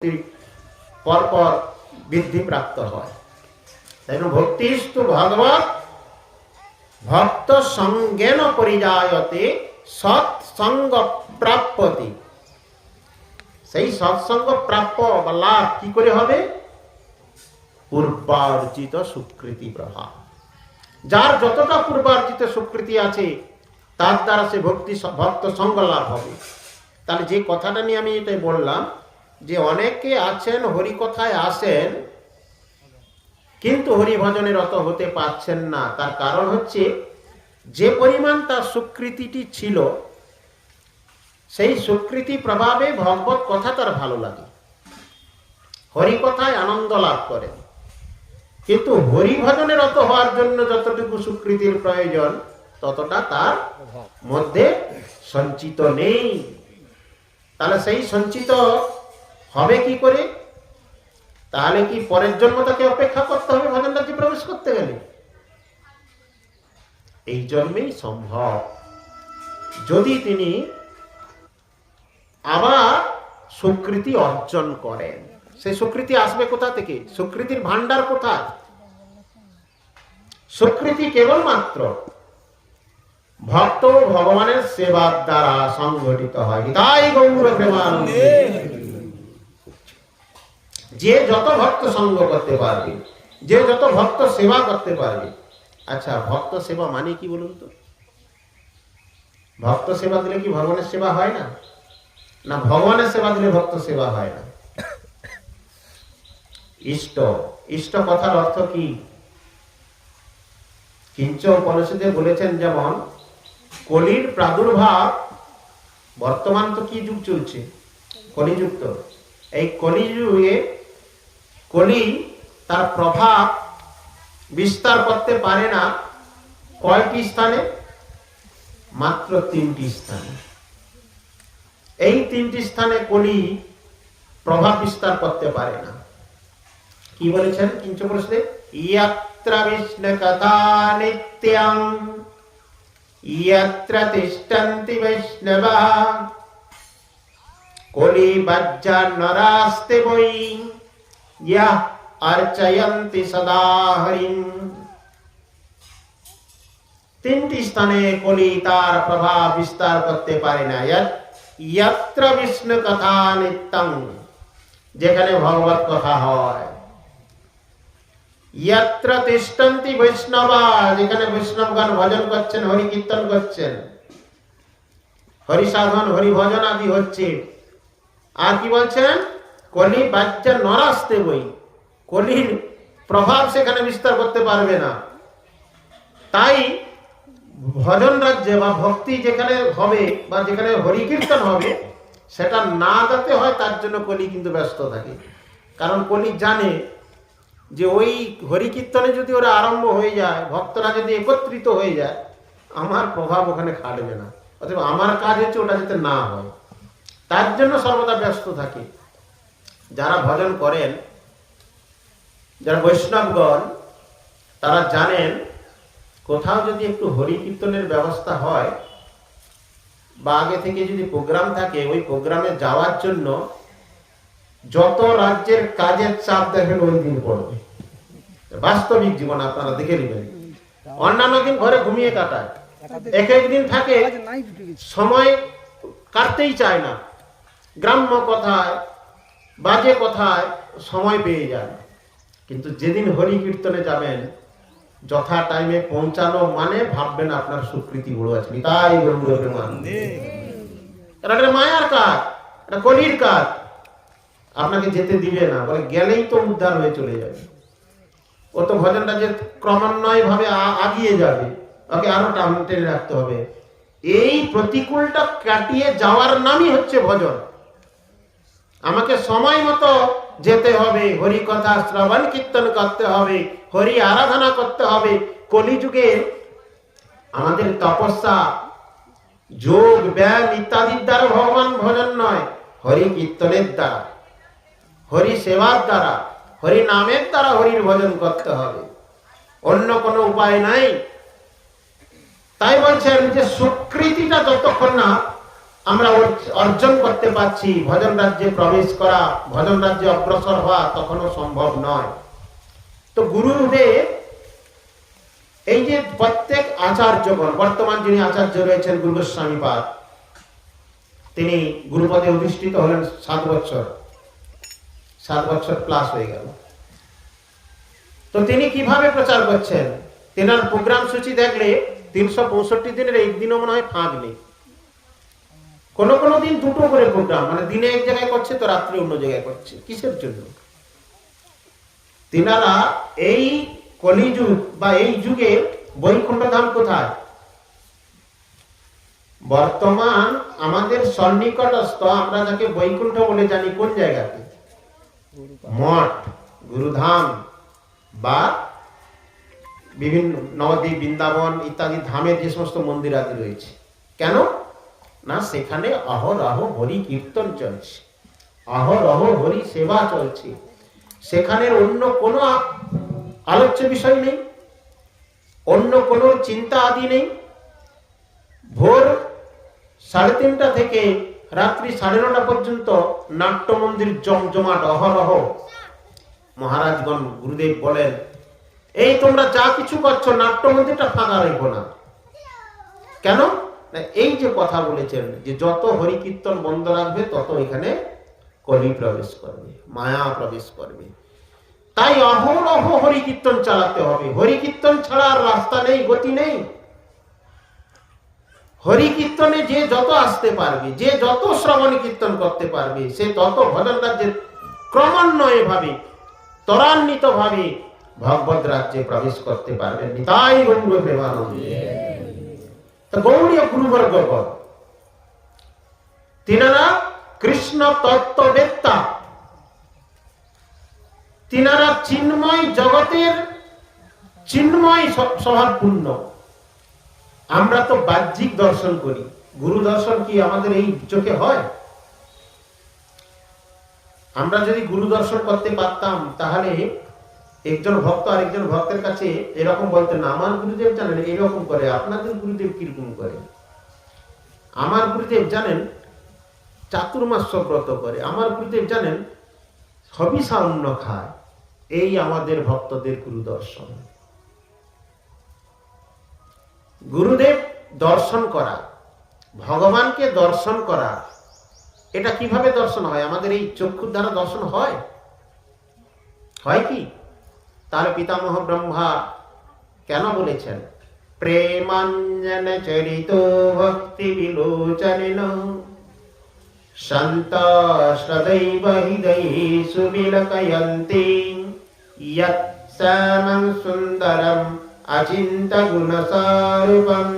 ভক্তি পরপর বৃদ্ধি প্রাপ্ত হয়। তাই জন্য ভক্তিস্তু ভগবত ভক্ত সঙ্গেন পরিযায়তে সৎসঙ্গ প্রাপ্যতি। সেই সৎসঙ্গ প্রাপ্য বা লাভ কি করে হবে? পূর্বার্জিত সুকৃতি প্রভাব যার যতটা পূর্বার্জিত সুকৃতি আছে, তার দ্বারা সে ভক্তি ভক্ত সঙ্গ লাভ হবে। তাহলে যে কথাটা নিয়ে আমি এটাই বললাম যে অনেকে আছেন, হরিকথায় আসেন, কিন্তু হরিভজনের অত হতে পারছেন না। তার কারণ হচ্ছে, যে পরিমাণ তার স্বীকৃতিটি ছিল, সেই স্বীকৃতি প্রভাবে ভগবত কথা তার ভালো লাগে। হরিকথায় আনন্দ লাভ করেন। কিন্তু হরিভজনের অত হওয়ার জন্য যতটুকু স্বীকৃতির প্রয়োজন, ততটা তার মধ্যে সঞ্চিত নেই। তাহলে সেই সঞ্চিত হবে কি করে? তাহলে কি পরের জন্ম তাকে অপেক্ষা করতে হবে ভজন রাজ্যে প্রবেশ করতে গেলে? এই জন্মেই সম্ভব। যদি তিনি আবার স্বীকৃতি অর্জন করেন, সেই স্বীকৃতি আসবে কোথা থেকে? স্বীকৃতির ভান্ডার কোথায়? স্বীকৃতি কেবলমাত্র ভক্ত ভগবানের সেবার দ্বারা সংঘটিত হয়। তাই গৌর প্রেমানন্দে। যে যত ভক্ত সঙ্গ করতে পারবে, যে যত ভক্ত সেবা করতে পারবে আচ্ছা ভক্ত সেবা মানে কি বলুন তো? ভক্ত সেবা দিলে কি ভগবানের সেবা হয় না? না, ভগবানের সেবা দিলে ভক্ত সেবা হয় না। ইষ্ট ইষ্ট কথার অর্থ কি? কিঞ্চ উপনিষদে বলেছেন যেমন, কলির প্রাদুর্ভাব, বর্তমান তো কি যুগ চলছে? কলিযুক্ত এই কলিযুগে কলি তার প্রভাব বিস্তার করতে পারে না। কয়টি স্থানে? মাত্র তিনটি স্থানে। এই তিনটি স্থানে কলি প্রভাব বিস্তার করতে পারে না। কি বলেছেন কিঞ্চ প্রশ্নে? ইয়াত্র বিষ্ণু কথা নিত্যাং। ইয়াত্র তিষ্ঠন্তি বৈষ্ণবা। কলি বজ্জা নরাস্তে বই ইয়া অর্চয়ন্তি সদা হরিম তিনটি স্থানে কলি তার প্রভাব বিস্তার করতে পারে না ইয়াত- ইয়াত্র বিষ্ণু কথা নিত্যং যেখানে ভগবত কথা হয় ইয়াত্র তিষ্ঠন্তি বৈষ্ণবা যেখানে বৈষ্ণবগণ ভজন করছেন হরি কীর্তন করছেন হরি সাধন হরি ভজন আদি হচ্ছে আর কি বলছেন কলি বাচ্চা নরাস্তে বই। কলির প্রভাব সেখানে বিস্তার করতে পারবে না। তাই ভজন রাজ্যে বা ভক্তি যেখানে হবে বা যেখানে হরি কীর্তন হবে, সেটা না যাতে হয় তার জন্য কলি কিন্তু ব্যস্ত থাকে। কারণ কলি জানে যে ওই হরি কীর্তনে যদি ওরা আরম্ভ হয়ে যায়, ভক্তরা যদি একত্রিত হয়ে যায়, আমার প্রভাব ওখানে খাটবে না। অথবা আমার কাজ হচ্ছে ওটা যাতে না হয়। তার জন্য সর্বদা ব্যস্ত থাকে। যারা ভজন করেন, যারা বৈষ্ণবগণ, তারা জানেন কোথাও যদি একটু হরি কীর্তনের ব্যবস্থা হয় বা আগে থেকে যদি প্রোগ্রাম থাকে, ওই প্রোগ্রামে যাওয়ার জন্য যত রাজ্যের কাজের চাপ দেখেন ওই দিন পড়বে। বাস্তবিক জীবন আপনারা দেখে নেবেন। অন্যান্য দিন ঘরে ঘুমিয়ে কাটায়। এক একদিন থাকে, সময় কাটতেই চায় না। গ্রাম্য কথায় বাজে কথায় সময় পেয়ে যান। কিন্তু যেদিন হরি কীর্তনে যাবেন, যথা টাইমে পৌঁছানো মানে ভাববেন আপনার স্বীকৃতি বড় আছে তাই একটা মায়ার কাজ এটা কলির কাজ। আপনাকে যেতে দিবে না, বলে গেলেই তো উদ্ধার হয়ে চলে যাবে। ও তো ভজনটা যে ক্রমান্বয় ভাবে আগিয়ে যাবে, ওকে আরও টান টেনে রাখতে হবে। এই প্রতিকূলটা কাটিয়ে যাওয়ার নামই হচ্ছে ভজন। আমাকে সময় মতো যেতে হবে হরি কথা শ্রবণ কীর্তন করতে হবে, হরি আরাধনা করতে হবে। কলিযুগে আমাদের তপস্যা, যোগ, ব্যায়াম ইত্যাদির দ্বারা ভগবান ভজন নয়, হরি কীর্তনের দ্বারা, হরি সেবার দ্বারা, হরি নামের দ্বারা হরির ভজন করতে হবে। অন্য কোনো উপায় নাই। তাই বলছেন যে সুকৃতিটা যতক্ষণ না আমরা অর্জন করতে পারছি, ভজন রাজ্যে প্রবেশ করা, ভজন রাজ্যে অগ্রসর হওয়া তখনও সম্ভব নয়। তো গুরুদেব, এই যে প্রত্যেক আচার্যগণ, বর্তমান যিনি আচার্য রয়েছেন গুরু গোস্বামী পাদ, তিনি গুরুপদে অধিষ্ঠিত হলেন সাত বছর। সাত বছর প্লাস হয়ে গেল। তো তিনি কীভাবে প্রচার করছেন? তেনার প্রোগ্রাম সূচি দেখলে তিনশো পঁয়ষট্টি দিনের একদিনও মনে হয় ফাঁক নেই। কোনো কোনো দিন দুটো করে প্রোগ্রাম মানে দিনে এক জায়গায় করছে তো রাত্রে অন্য জায়গায় করছে। কিসের জন্য? তিনারা এই কলিযুগ বা এই যুগে বৈকুণ্ঠ ধাম কোথায়? বর্তমান আমাদের সন্নিকটস্থ, আমরা যাকে বৈকুণ্ঠ বলে জানি, কোন জায়গাতে? মঠ, গুরুধাম বা বিভিন্ন নবদ্বীপ বৃন্দাবন ইত্যাদি ধামের যে সমস্ত মন্দির আদি রয়েছে। কেন? না, সেখানে অহরহ হরি কীর্তন চলছে। অহরহ হরি সেবা চলছে। সেখানের অন্য কোনো আলোচ্য বিষয় নেই, অন্য কোনো চিন্তা আদি নেই। ভোর সাড়ে তিনটা থেকে রাত্রি সাড়ে নটা পর্যন্ত নাট্য মন্দির জমজমাট অহরহ। মহারাজগণ, গুরুদেব বলেন, এই তোমরা যা কিছু করছ, নাট্য মন্দিরটা ফাঁকা রেখো না। কেন? এই যে কথা বলেছেন যে যত হরি কীর্তন বন্ধ রাখবে, তত এখানে কলি প্রবেশ করবে, মায়া প্রবেশ করবে। তাই অহরহ হরি কীর্তন চালাতে হবে। হরি কীর্তন ছাড়া আর রাস্তা নেই, গতি নেই। হরি কীর্তনে যে যত আসতে পারবে, যে যত শ্রবণ কীর্তন করতে পারবে, সে তত ভজন রাজ্যের ক্রমান্বয়ে ভাবে ত্বরান্বিত ভাবে ভগবত রাজ্যে প্রবেশ করতে পারবে। নিতাই গৌর প্রেমানন্দ। গৌরীয় গুরুবর্গ তিনারা কৃষ্ণ তত্ত্ববেত্তা তিনারা চিন্ময় জগতের চিন্ময় স্ব- স্বভাবপূর্ণ। আমরা তো বাহ্যিক দর্শন করি। গুরু দর্শন কি আমাদের এই চোখে হয়? আমরা যদি গুরু দর্শন করতে পারতাম, তাহলে একজন ভক্ত আর একজন ভক্তের কাছে এরকম বলতেন না আমার গুরুদেব জানেন এরকম করে, আপনাদের গুরুদেব কীরকম করে? আমার গুরুদেব জানেন, চাতুর্মাস্য ব্রত করে। আমার গুরুদেব জানেন হবিষা অন্ন খায়, এই আমাদের ভক্তদের গুরু দর্শন গুরুদেব দর্শন করা, ভগবানকে দর্শন করা, এটা কীভাবে দর্শন হয়? আমাদের এই চক্ষুর দ্বারা দর্শন হয়? হয় কি? তার পিতামহ ব্রহ্মা কেন বলেছেন? প্রেমাঞ্জন চরিত ভক্তি বিলোচন সন্ত সদৈব হৃদয়ে সুবিলকয়ন্তি। ইয়ৎ শ্যামং সুন্দরম অচিন্ত গুণসারূপম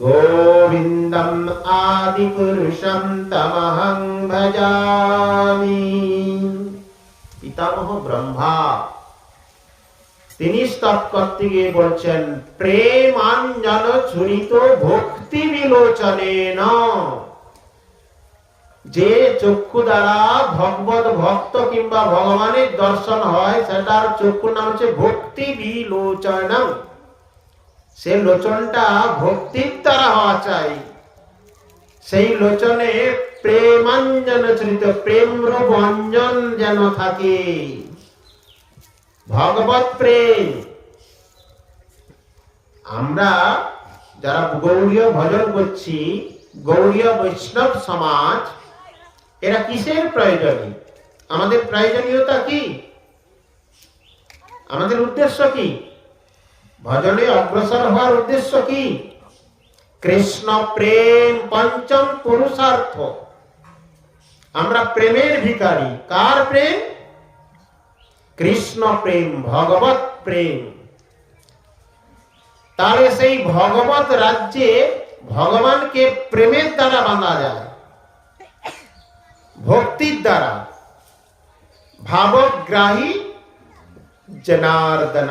গোবিন্দম আদিপুরুষম তমহং ভজামি। পিতামহ ব্রহ্মা। তিনি স্তব করতে গিয়ে বলছেন প্রেমাঞ্জন ছুরিত ভক্তি বিলোচনে যে চক্ষু দ্বারা ভগবত ভক্ত কিংবা ভগবানের দর্শন হয়, সেটার চক্ষুর নাম হচ্ছে ভক্তি বিলোচন। সে লোচনটা ভক্তির দ্বারা হওয়া চাই। সেই লোচনে প্রেমাঞ্জন চরিত প্রেম রূপ অঞ্জন যেন থাকে। ভগবত প্রেম। আমরা যারা গৌরীয় ভজন করছি, গৌরীয় বৈষ্ণব সমাজ, এরা কিসের প্রয়োজনী? আমাদের প্রয়োজনীয়তা কি? আমাদের উদ্দেশ্য কি? ভজনে অগ্রসর হওয়ার উদ্দেশ্য কি? কৃষ্ণ প্রেম পঞ্চম পুরুষার্থ আমরা প্রেমের ভিখারি কার প্রেম কৃষ্ণ প্রেম ভগবত প্রেম তাহলে সেই ভগবত রাজ্যে ভগবানকে প্রেমের দ্বারা বাঁধা যায় ভক্তির দ্বারা ভাবগ্রাহী জনার্দন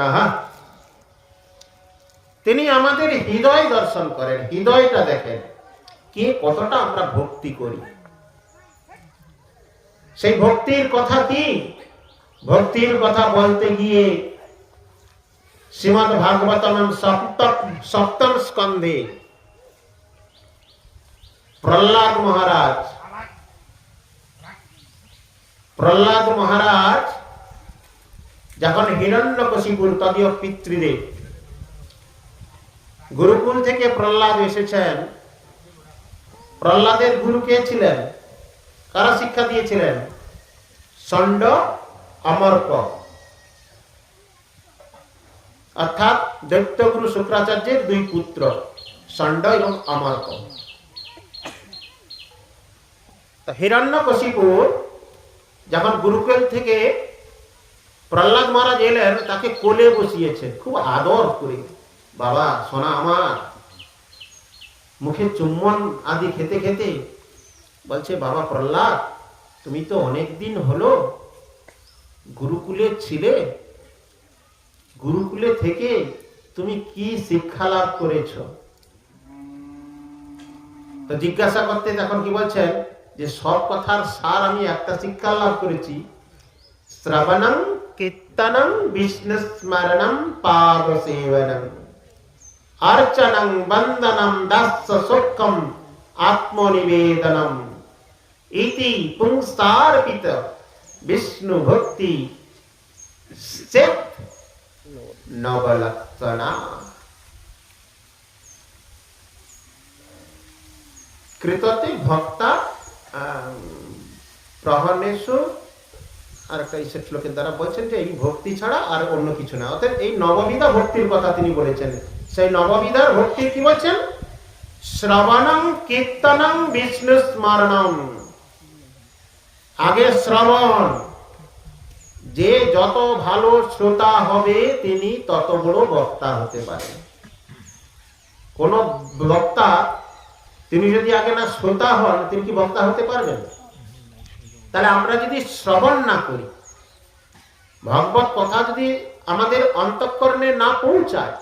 তিনি আমাদের হৃদয় দর্শন করেন, হৃদয়টা দেখেন। কে, কতটা আমরা ভক্তি করি। সেই ভক্তির কথা কি? ভক্তির কথা বলতে গিয়ে শ্রীমদ ভাগবতম সপ্তম সপ্তম স্কন্ধে প্রহ্লাদ মহারাজ প্রহ্লাদ মহারাজ যখন হিরণ্যকশিপুর, তদীয় পিতৃদেব গুরুকুল থেকে প্রহ্লাদ এসেছেন। প্রহ্লাদের গুরু কে ছিলেন? কারা শিক্ষা দিয়েছিলেন? ষণ্ড অমর্ক। অর্থাৎ দৈত্যগুরু শুক্রাচার্যের দুই পুত্র, ষণ্ড এবং অমর্ক। হিরণ্যকশিপুর যখন গুরুকুল থেকে প্রহ্লাদ মহারাজ এলেন, তাকে কোলে বসিয়েছেন। খুব আদর করে বাবা, সোনা আমার। মুখে চুম্বন আদি খেতে খেতে বলছে, বাবা প্রহ্লাদ, তুমি তো অনেক দিন হলো গুরুকুলে ছিলে। গুরুকুলে থেকে তুমি কি শিক্ষা লাভ করেছ? তো জিজ্ঞাসা করতে তখন কি বলছেন, যে সব কথার সার আমি একটা শিক্ষা লাভ করেছি। শ্রবণং কীর্তনং বিষ্ণু স্মরণম পাদ সেবনম অর্চনং বন্দনম দাস্য শোকম আত্মনিবেদনম ইতি পুংসার্পিত বিষ্ণু ভক্তি চেত নবলক্ষণা কৃততে ভক্তা আম, প্রহণেশু আর একটা শ্লোকের দ্বারা বলছেন যে এই ভক্তি ছাড়া আর অন্য কিছু না। অর্থাৎ এই নববিধা ভক্তির কথা তিনি বলেছেন। সেই নববিধার ভক্তি কি বলছেন? শ্রবণং কীর্তনং বিষ্ণু স্মরণম আগে শ্রবণ। যে যত ভালো শ্রোতা হবে, তিনি তত বড় বক্তা হতে পারে। কোন বক্তা, তিনি যদি আগে না শ্রোতা হন, তিনি কি বক্তা হতে পারবেন? তাহলে আমরা যদি শ্রবণ না করি, ভগবত কথা যদি আমাদের অন্তঃকরণে না পৌঁছায়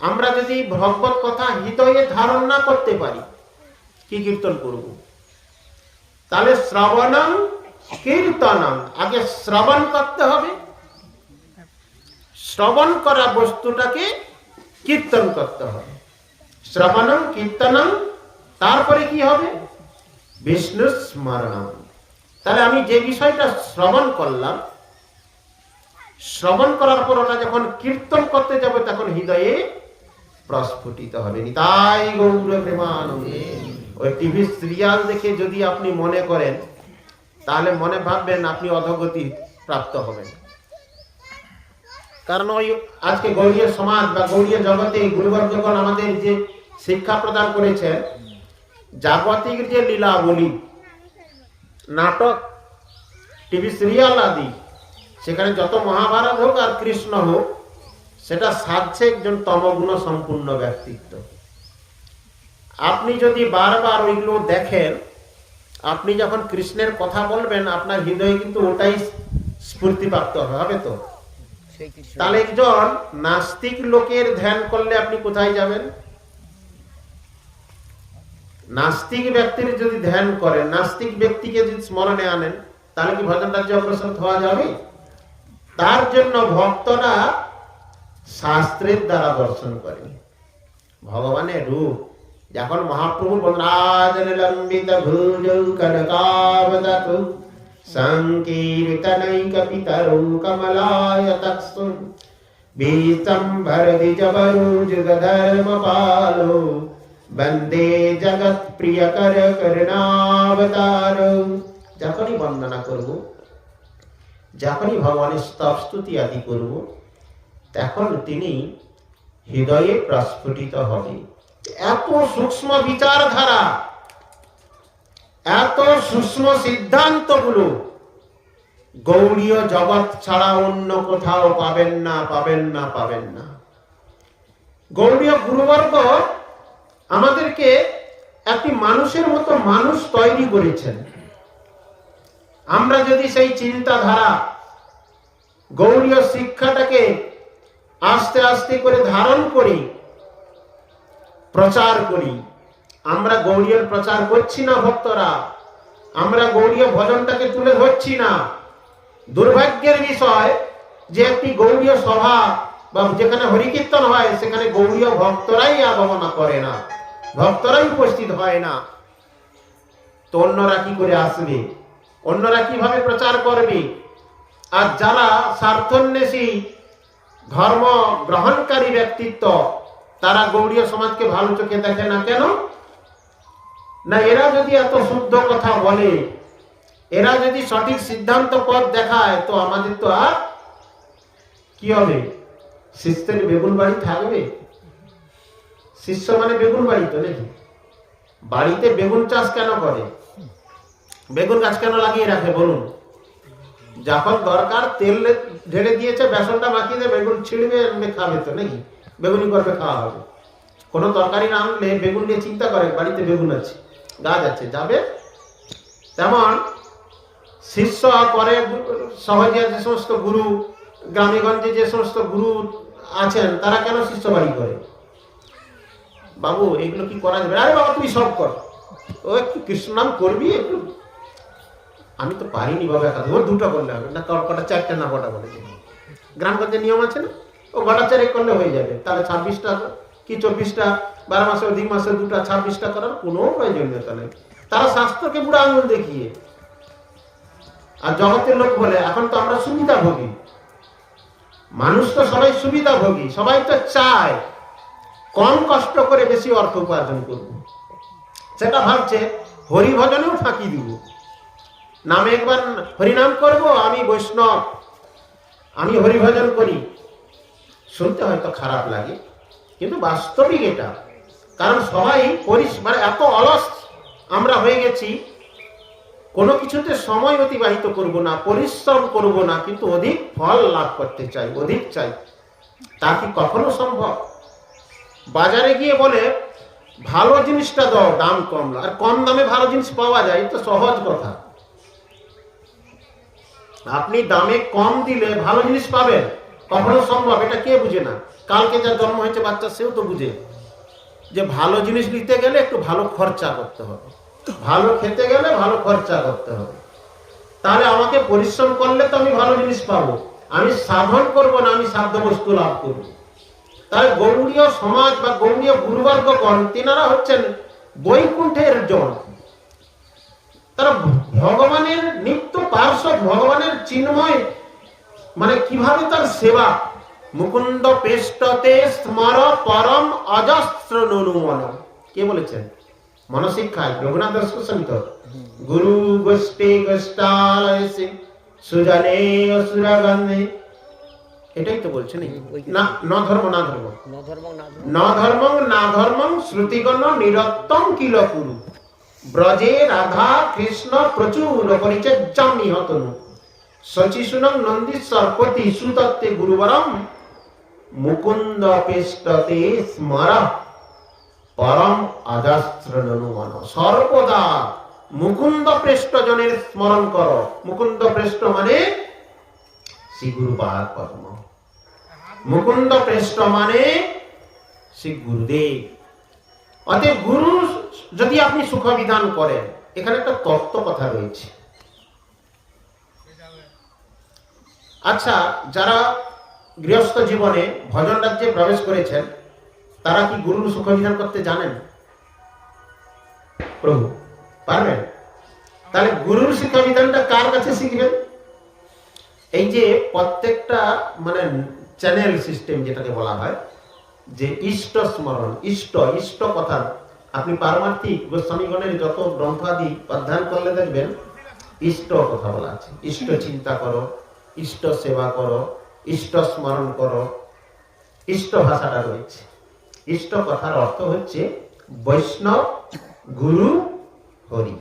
আমরা যদি ভগবত কথা হৃদয়ে ধারণ না করতে পারি, কি কীর্তন করব? তাহলে শ্রবণম কীর্তনম আগে শ্রবণ করতে হবে। শ্রবণ করা বস্তুটাকে কীর্তন করতে হবে। শ্রবণম কীর্তনম তারপরে কি হবে? বিষ্ণু স্মরণম তাহলে আমি যে বিষয়টা শ্রবণ করলাম, শ্রবণ করার পর ওটা যখন কীর্তন করতে যাবে, তখন হৃদয়ে প্রস্ফুটিত হবে। তাই গৌর ওই টিভি সিরিয়াল দেখে যদি আপনি মনে করেন, তাহলে মনে ভাববেন আপনি অধগতি প্রাপ্ত হবেন। কারণ ওই আজকে গৌরীয় সমাজ বা গৌরীয় জগতে গুরুবর্গগণ আমাদের যে শিক্ষা প্রদান করেছে জাগতিক যে লীলাবলী, নাটক, টিভি সিরিয়াল আদি, সেখানে যত মহাভারত হোক আর কৃষ্ণ হোক সেটা সাধছে একজন তমগুণ সম্পূর্ণ ব্যক্তিত্ব। আপনি যদি বারবার ওইগুলো দেখেন আপনি যখন কৃষ্ণের কথা বলবেন আপনার হৃদয়ে কিন্তু ওটাই স্ফূর্তিপ্রাপ্ত হবে তো? তাহলে একজন নাস্তিক লোকের ধ্যান করলে আপনি কোথায় যাবেন? নাস্তিক ব্যক্তির যদি ধ্যান করেন নাস্তিক ব্যক্তিকে যদি স্মরণে আনেন তাহলে কি ভজন রাজ্য অগ্রসর হওয়া যাবে? তার জন্য ভক্তরা শাস্ত্রের দ্বারা দর্শন করে। ভগবানের রূপ। যখন মহাপ্রভু বলরাজন লম্বিত ভুজ কনকাবদত সংকীর্তনৈক পিতরৌ কমলায় তৎসু বিসম্ভর দ্বিজবরু যুগধর্ম পালো বন্দে জগৎ প্রিয় কর করুণাবতার। যখনই বন্দনা করব, যখনই ভগবানের স্তব স্তুতি আদি করব তখন তিনি হৃদয়ে প্রস্ফুটিত হবে এত সূক্ষ্ম বিচারধারা, এত সূক্ষ্ম সিদ্ধান্তগুলো গৌড়ীয় জগৎ ছাড়া অন্য কোথাও পাবেন না পাবেন না পাবেন না। গৌড়ীয় গুরুবর্গ আমাদেরকে একটি মানুষের মতো মানুষ তৈরি করেছেন। আমরা যদি সেই চিন্তাধারা গৌড়ীয় শিক্ষাটাকে আস্তে আস্তে করে ধারণ করি, প্রচার করি। আমরা গৌড়ীয় প্রচার করছি না ভক্তরা, আমরা গৌড়ীয় ভজনটাকে তুলে ধরছি না। দুর্ভাগ্যের বিষয় যে একটি গৌড়ীয় সভা বা যেখানে হরিকীর্তন হয়, সেখানে গৌড়ীয় ভক্তরাই আগমনা করে না, ভক্তরাই উপস্থিত হয় না। তো অন্যরা কি করে আসবে? অন্যরা কীভাবে প্রচার করবে? আর যারা স্বার্থন্বেষী ধর্ম গ্রহণকারী ব্যক্তিত্ব, তারা গৌড়ীয় সমাজকে ভালো চোখে দেখে না কেন? না, এরা যদি এত শুদ্ধ কথা বলে, এরা যদি সঠিক সিদ্ধান্ত পথ দেখায়, তো আমাদের তো আর কি হবে? শিষ্যের বেগুন বাড়ি থাকবে? শিষ্য মানে বেগুন বাড়ি তো নাকি? বাড়িতে বেগুন চাষ কেন করে? বেগুন গাছ কেন লাগিয়ে রাখে বলুন? যখন দরকার, তেল ঢেলে দিয়েছে, বেসনটা মাখিয়ে দিয়ে বেগুন ছিঁড়বে খাবে তো নাকি? বেগুনি করবে, খাওয়া হবে। কোনো তরকারি না আনলে বেগুন নিয়ে চিন্তা করে, বাড়িতে বেগুন আছে, গাছ আছে, যাবে? তেমন শিষ্য করে সহজে যে সমস্ত গুরু, গ্রামেগঞ্জে যে সমস্ত গুরু আছেন, তারা কেন শিষ্য বাড়ি করে? বাবু, এগুলো কি করা যাবে? আরে বাবা তুই সব কর। ও, একটু কৃষ্ণ নাম করবি, একটু আমি তো পারিনি বাবা একা ওর দুটো করলে হবে। না কটা, চারটে না, কটা বলে গ্রামগঞ্জের নিয়ম আছে না? ও গোটা চারেক করলে হয়ে যাবে। তাহলে ছাব্বিশটা কি চব্বিশটা? বারো মাসে অধিক মাসে দুটা, ছাব্বিশটা করার কোনো প্রয়োজনীয়তা নেই তারা শাস্ত্রকে বুড়ো আঙুল দেখিয়ে। আর জগতের লোক বলে, এখন তো আমরা সুবিধা ভোগী মানুষ তো সবাই সুবিধা ভোগী সবাই তো চায়, কম কষ্ট করে বেশি অর্থ উপার্জন করব। সেটা ভাবছে, হরিভজনেও ফাঁকি দিব। নামে একবার হরিনাম করব, আমি বৈষ্ণব। আমি হরিভজন করি। শুনতে হয়তো খারাপ লাগে, কিন্তু বাস্তবিক এটা। কারণ সবাই মানে এত অলস আমরা হয়ে গেছি, কোনো কিছুতে সময় অতিবাহিত করব না, পরিশ্রম করব না, কিন্তু অধিক ফল লাভ করতে চাই, অধিক চাই। তা কি কখনো সম্ভব? বাজারে গিয়ে বলে, ভালো জিনিসটা দাও, দাম কম আর কম দামে ভালো জিনিস পাওয়া যায় তো সহজ কথা। আপনি দামে কম দিলে ভালো জিনিস পাবেন। কখনো সম্ভব, এটা কে বুঝে না? কালকে যার জন্ম হয়েছে বাচ্চা, সেও তো বুঝে। যে ভালো জিনিস নিতে গেলে একটু ভালো খরচা করতে হবে। ভালো খেতে গেলে ভালো খরচা করতে হবে। তাহলে আমাকে পরিশ্রম করলে তো আমি ভালো জিনিস পাবো। আমি সাধন করব না, আমি সাধ্য বস্তু লাভ করব। তাই গৌড়ীয় সমাজ বা গৌড়ীয় গুরুবর্গগণ, তিনারা হচ্ছেন বৈকুণ্ঠের জন। তারা ভগবানের নিত্য পার্শ্ব ভগবানের চিন্ময় মানে কীভাবে তার সেবা? মুকুন্দ পেষ্টতে স্মর পরম অজস্র ননুমন কে বলেছেন মনশিক্ষায় রঘুনাথ দাস গোস্বামী তো গুরু গোষ্ঠী গোষ্ঠালয় সুজনে অসুরাগন্ধে। এটাই তো বলছে নাকি? না ন ধর্ম না ধর্ম ন ধর্ম না ধর্ম ন ধর্মং না ধর্মং শ্রুতিগণ নিরত্তম কিল কুরু। ব্রজে রাধা কৃষ্ণ প্রচুর পরিচর্যাম নিহতনু। শচিশুনং নন্দী সর্পতি সুতত্তে গুরুবরম। মুকুন্দ পেষ্টতে স্মর। পরম অজস্র ননুমন সর্বদা মুকুন্দ পৃষ্ঠ জনের স্মরণ কর। মুকুন্দ পৃষ্ঠ মানে শ্রী গুরু পাদ পদ্ম। মুকুন্দ পৃষ্ঠ মানে শ্রী গুরুদেব। অতএব গুরু যদি আপনি সুখ বিধান করেন, এখানে একটা তত্ত্ব কথা রয়েছে। আচ্ছা যারা গৃহস্থ জীবনে ভজন রাজ্যে প্রবেশ করেছেন, তারা কি গুরুর সুখ বিধান করতে জানেন? প্রভু, পারবেন? তাহলে গুরুর শিক্ষা বিধানটা কার কাছে শিখবেন? এই যে প্রত্যেকটা মানে চ্যানেল সিস্টেম যেটাকে বলা হয়, যে ইষ্ট স্মরণ, ইষ্ট ইষ্ট কথা আপনি পারমার্থিক গোস্বামীগণের যত গ্রন্থাদি অধ্যয়ন করলে দেখবেন, ইষ্ট কথা বলা আছে। ইষ্ট চিন্তা করো, ইষ্ট সেবা করো, ইষ্ট স্মরণ করো, ইষ্ট ভাষাটা রয়েছে। ইষ্ট কথার অর্থ হচ্ছে বৈষ্ণব, গুরু, হরি।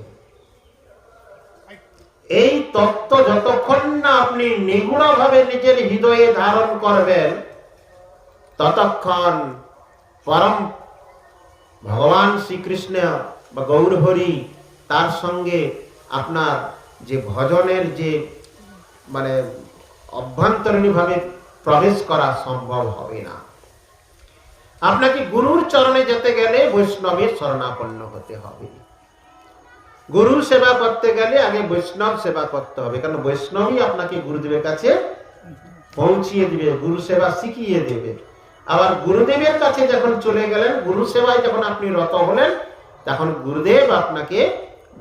এই তত্ত্ব যতক্ষণ না আপনি নিগুড় ভাবে নিজের হৃদয়ে ধারণ করবেন, ততক্ষণ পরম ভগবান শ্রীকৃষ্ণ বা গৌরহরি তার সঙ্গে আপনার যে ভজনের যে মানে অভ্যন্তরীণভাবে প্রবেশ করা সম্ভব হবে না। আপনাকে গুরুর চরণে যেতে গেলে বৈষ্ণবের শরণাপন্ন হতে হবে। গুরু সেবা করতে গেলে আগে বৈষ্ণব সেবা করতে হবে, কারণ বৈষ্ণবই আপনাকে গুরুদেবের কাছে পৌঁছিয়ে দিবে, গুরু সেবা শিখিয়ে দেবে। আবার গুরুদেবের কাছে যখন চলে গেলেন গুরু সেবায় যখন আপনি রত হলেন, তখন গুরুদেব আপনাকে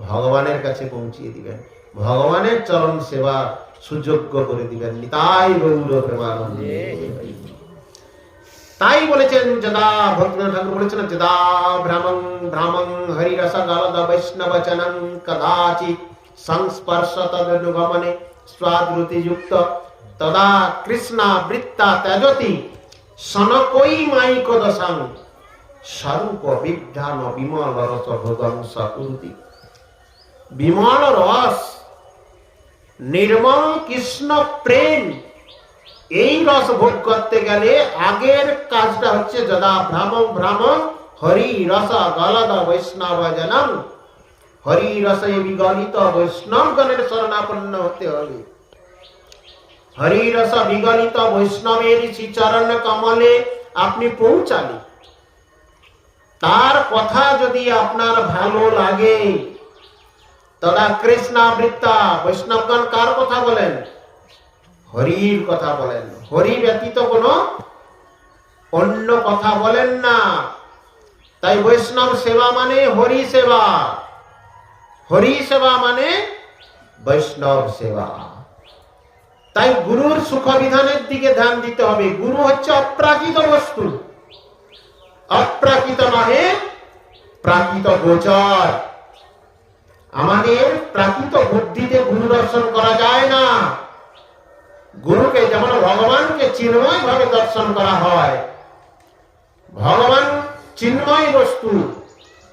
ভগবানের কাছে পৌঁছিয়ে দিবেন। ভগবানের চরণ সেবা সুযোগ্য করে দিবেন। প্রেমানন্দে তাই বলেছেন যদা ভক্তনাথ ঠাকুর বলেছেন, যদা ভ্রমং ভ্রমং হরিরস গালদ বৈষ্ণবচনং কদাচিৎ সংস্পর্শ তদনুগমনে স্বাদৃতি যুক্ত তদা কৃষ্ণা বৃত্তা ত্যাজতি সনকই মাইক দশাং স্বরূপ বিজ্ঞান বিমল রস ভোগং সকুরুতি বিমল রস, নির্মল কৃষ্ণ প্রেম। এই রস ভোগ করতে গেলে আগের কাজটা হচ্ছে যদা ভ্রামং ভ্রামং হরি রস গলদ বৈষ্ণব জনম। হরি রসে বিগলিত বৈষ্ণব গণের শরণাপন্ন হতে হবে। হরি রস বিগলিত বৈষ্ণবের শ্রী চরণ কমলে আপনি পৌঁছালে। তার কথা যদি আপনার ভালো লাগে, তদা কৃষ্ণাবৃত্তা, বৈষ্ণবগণ কার কথা বলেন? হরির কথা বলেন। হরি ব্যতীত কোনো অন্য কথা বলেন না। তাই বৈষ্ণব সেবা মানে হরি সেবা। হরি সেবা মানে বৈষ্ণব সেবা। তাই গুরুর সুখ বিধানের দিকে ধ্যান দিতে হবে। গুরু হচ্ছে অপ্রাকৃত বস্তু। অপ্রাকৃত নহে প্রাকৃত গোচর। আমাদের প্রাকৃত বুদ্ধিতে গুরু দর্শন করা যায় না। গুরুকে যেমন ভগবানকে চিন্ময় ভাবে দর্শন করা হয়, ভগবান চিন্ময় বস্তু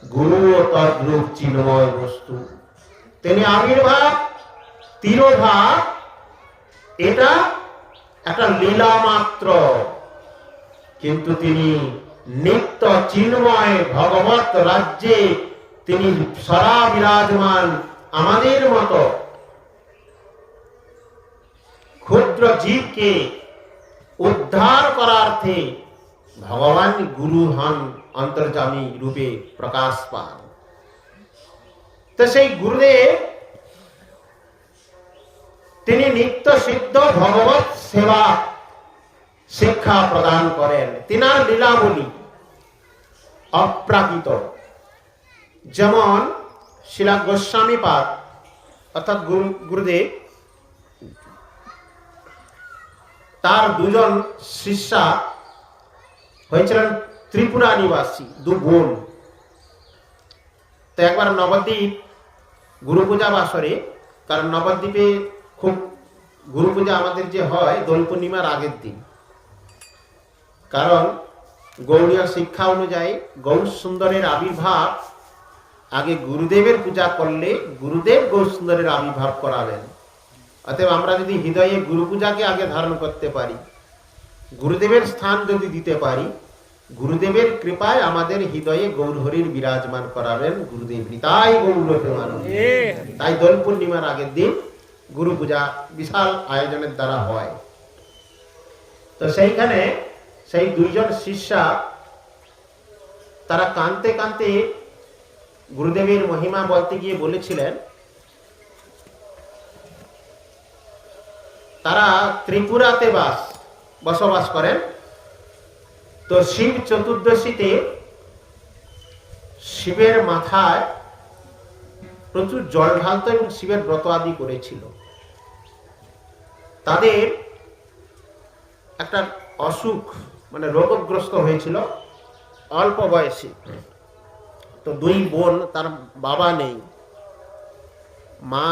গুরু তদ্রূপ চিন্ময় বস্তু। তিনি আবির্ভাব, তিরোভাব এটা একটা লীলা মাত্র কিন্তু তিনি নিত্য চিন্ময় ভগবত রাজ্যে তিনি সরা বিরাজমান আমাদের মতো। ক্ষুদ্র জীবকে উদ্ধার করার্থে ভগবান গুরু হন অন্তর্জামী রূপে প্রকাশ পান। তো সেই গুরুদেব তিনি নিত্য সিদ্ধ ভগবত সেবা শিক্ষা প্রদান করেন। তিনার লীলাবলী অপ্রাকৃত। যেমন শিলা গোস্বামী পাদ, অর্থাৎ গুরু, গুরুদেব, তার দুজন শিষ্যা হয়েছিলেন ত্রিপুরা নিবাসী, দু বোন। তো একবার নবদ্বীপ গুরু পূজা বাসরে, কারণ নবদ্বীপে খুব গুরু পূজা আমাদের যে হয় দোল পূর্ণিমার আগের দিন। কারণ গৌড়ীয় শিক্ষা অনুযায়ী গৌর সুন্দরের আবির্ভাব আগে গুরুদেবের পূজা করলে গুরুদেব গৌর সুন্দরের আবির্ভাব করাবেন অতএব আমরা যদি হৃদয়ে গুরু পূজাকে আগে ধারণ করতে পারি গুরুদেবের স্থান যদি দিতে পারি গুরুদেবের কৃপায় আমাদের হৃদয়ে গৌরহরির বিরাজমান করাবেন গুরুদেব। তাই গৌর তাই দোল পূর্ণিমার আগের দিন গুরু পূজা বিশাল আয়োজনের দ্বারা হয়। তো সেইখানে সেই দুইজন শিষ্যা তারা কানতে কানতে গুরুদেবের মহিমা বলতে গিয়ে বলেছিলেন, তারা ত্রিপুরাতে বাস, বসবাস করেন। তো শিব চতুর্দশীতে শিবের মাথায় প্রচুর জল ঢালতো এবং শিবের ব্রত আদি করেছিল। তাদের একটা অসুখ মানে রোগগ্রস্ত হয়েছিল, অল্প বয়সে। তো দুই বোন, তার বাবা নেই। মা